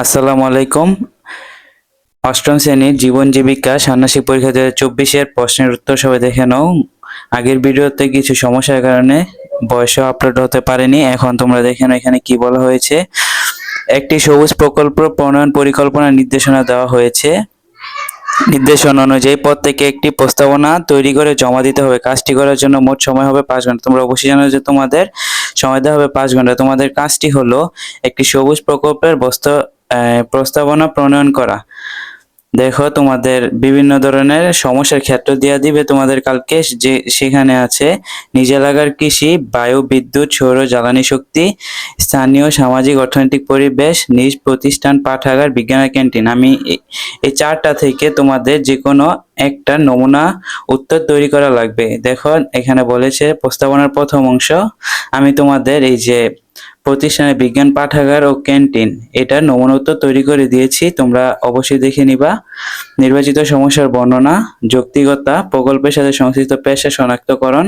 আসসালামু আলাইকুম। অষ্টম শ্রেণির জীবন জীবিকা ষান্মাসিক পরীক্ষা দু হাজার চব্বিশের প্রশ্নের উত্তর সবাই দেখে নাও। আগের ভিডিওতে কিছু সমস্যার কারণে বয়সও আপলোড হতে পারেনি। এখন তোমরা দেখে নাও এখানে কি বলা হয়েছে। একটি সবুজ প্রকল্প প্রণয়ন পরিকল্পনা নির্দেশনা দেওয়া হয়েছে। নির্দেশনা অনুযায়ী প্রত্যেকে একটি প্রস্তাবনা তৈরি করে জমা দিতে হবে। কাজটি করার জন্য মোট সময় হবে পাঁচ ঘণ্টা। তোমরা অবশ্যই জানো যে তোমাদের সময় দেওয়া হবে পাঁচ ঘণ্টা। তোমাদের কাজটি হলো একটি সবুজ প্রকল্পের বস্ত প্রস্তাবনা প্রণয়ন করা। দেখো, তোমাদের বিভিন্ন ধরনের সমস্যার ক্ষেত্র দিয়ে দিবে তোমাদের কালকে। যে, সেখানে আছে, নিজ এলাকার কৃষি, বায়ু, বিদ্যুৎ, সৌর, জ্বালানি শক্তি, স্থানীয় সামাজিক, অর্থনৈতিক পরিবেশ, নিজ প্রতিষ্ঠান, পাঠাগার, বিজ্ঞানের ক্যান্টিন। আমি এই চারটা থেকে তোমাদের যে কোনো একটা নমুনা উত্তর তৈরি করা লাগবে। দেখো, এখানে বলেছে, প্রস্তাবনার প্রথম অংশ, আমি তোমাদের এই যে প্রতিষ্ঠানের বিজ্ঞান পাঠাগার ও ক্যান্টিন। এটা নমুনা উত্তর তৈরি করে দিয়েছি, তোমরা অবশ্যই দেখে নিবা। নির্বাচিত সমস্যার বর্ণনা, যৌক্তিকতা, প্রকল্পের সাথে সংশ্লিষ্ট পেশা শনাক্তকরণ।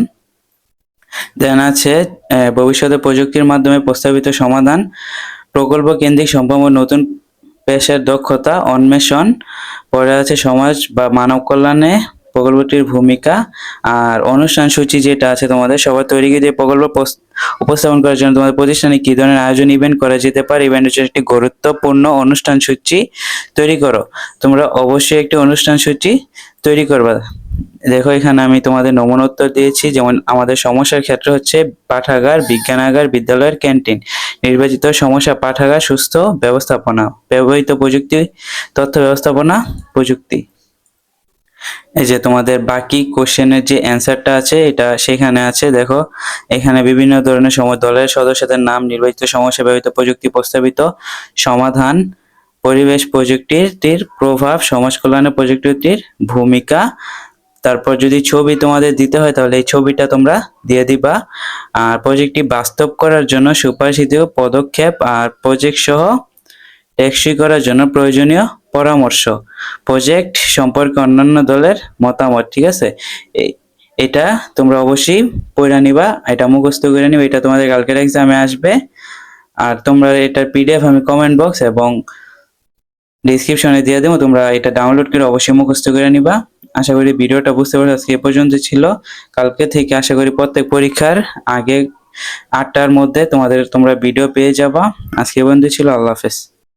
দেন আছে ভবিষ্যতে প্রযুক্তির মাধ্যমে প্রস্তাবিত সমাধান, প্রকল্প কেন্দ্রিক সম্ভাব্য নতুন পেশার দক্ষতা, অন্বেষণ, পরে আছে সমাজ বা মানব কল্যাণে প্রকল্পটির ভূমিকা আর অনুষ্ঠান সূচি যেটা আছে তোমাদের সবার তৈরি যে প্রকল্প উপস্থাপন করার জন্য তোমাদের প্রতিষ্ঠানে কি ধরনের আয়োজন ইভেন্ট করা যেতে পারে? ইভেন্টের জন্য একটি গুরুত্বপূর্ণ অনুষ্ঠান সূচি তৈরি করো। তোমরা অবশ্যই একটি অনুষ্ঠান সূচি তৈরি করবা। দেখো, এখানে আমি তোমাদের নমুনা উত্তর দিয়েছি। যেমন আমাদের সমস্যার ক্ষেত্রে হচ্ছে পাঠাগার, বিজ্ঞানাগার, বিদ্যালয়ের ক্যান্টিন। নির্বাচিত সমস্যা, পাঠাগার, সুস্থ ব্যবস্থাপনা, ব্যবহৃত প্রযুক্তি, তথ্য ব্যবস্থাপনা, প্রযুক্তি। এই যে তোমাদের বাকি কোশ্চেনের যে অ্যান্সারটা আছে, এটা সেখানে আছে, দেখো। এখানে বিভিন্ন ধরনের সময়, দলের সদস্যদের নাম, নির্বাচিত সমস্যা ব্যবহৃত প্রযুক্তি প্রস্তাবিত সমাধান, পরিবেশ প্রযুক্তির প্রভাব, সমাজ কল্যাণে প্রযুক্তির ভূমিকা। তারপর যদি ছবি তোমাদের দিতে হয়, তাহলে এই ছবিটা তোমরা দিয়ে দিবা। আর প্রজেক্টটি বাস্তব করার জন্য সুপারিশিত পদক্ষেপ আর প্রজেক্ট সহ টেকসই করার জন্য প্রয়োজনীয় পরামর্শ। প্রজেক্ট সম্পর্কে অন্যান্য দলের মতামত, ঠিক আছে? এটা তোমরা অবশ্যই পড়ে নিবা, এটা মুখস্থ করে নিবা, এটা তোমাদের কালকের এক্সামে আসবে। আর তোমরা এটার পিডিএফ আমি কমেন্ট বক্স এবং ডিসক্রিপশনে দিয়ে দেবো, তোমরা এটা ডাউনলোড করে অবশ্যই মুখস্থ করে নিবা। আশা করি ভিডিওটা বুঝতে পারছ, আজকে এ পর্যন্ত ছিল। কালকে থেকে আশা করি প্রত্যেক পরীক্ষার আগে আটটার মধ্যে তোমাদের, তোমরা ভিডিও পেয়ে যাবা। আজকে পর্যন্ত ছিল, আল্লাহ হাফেজ।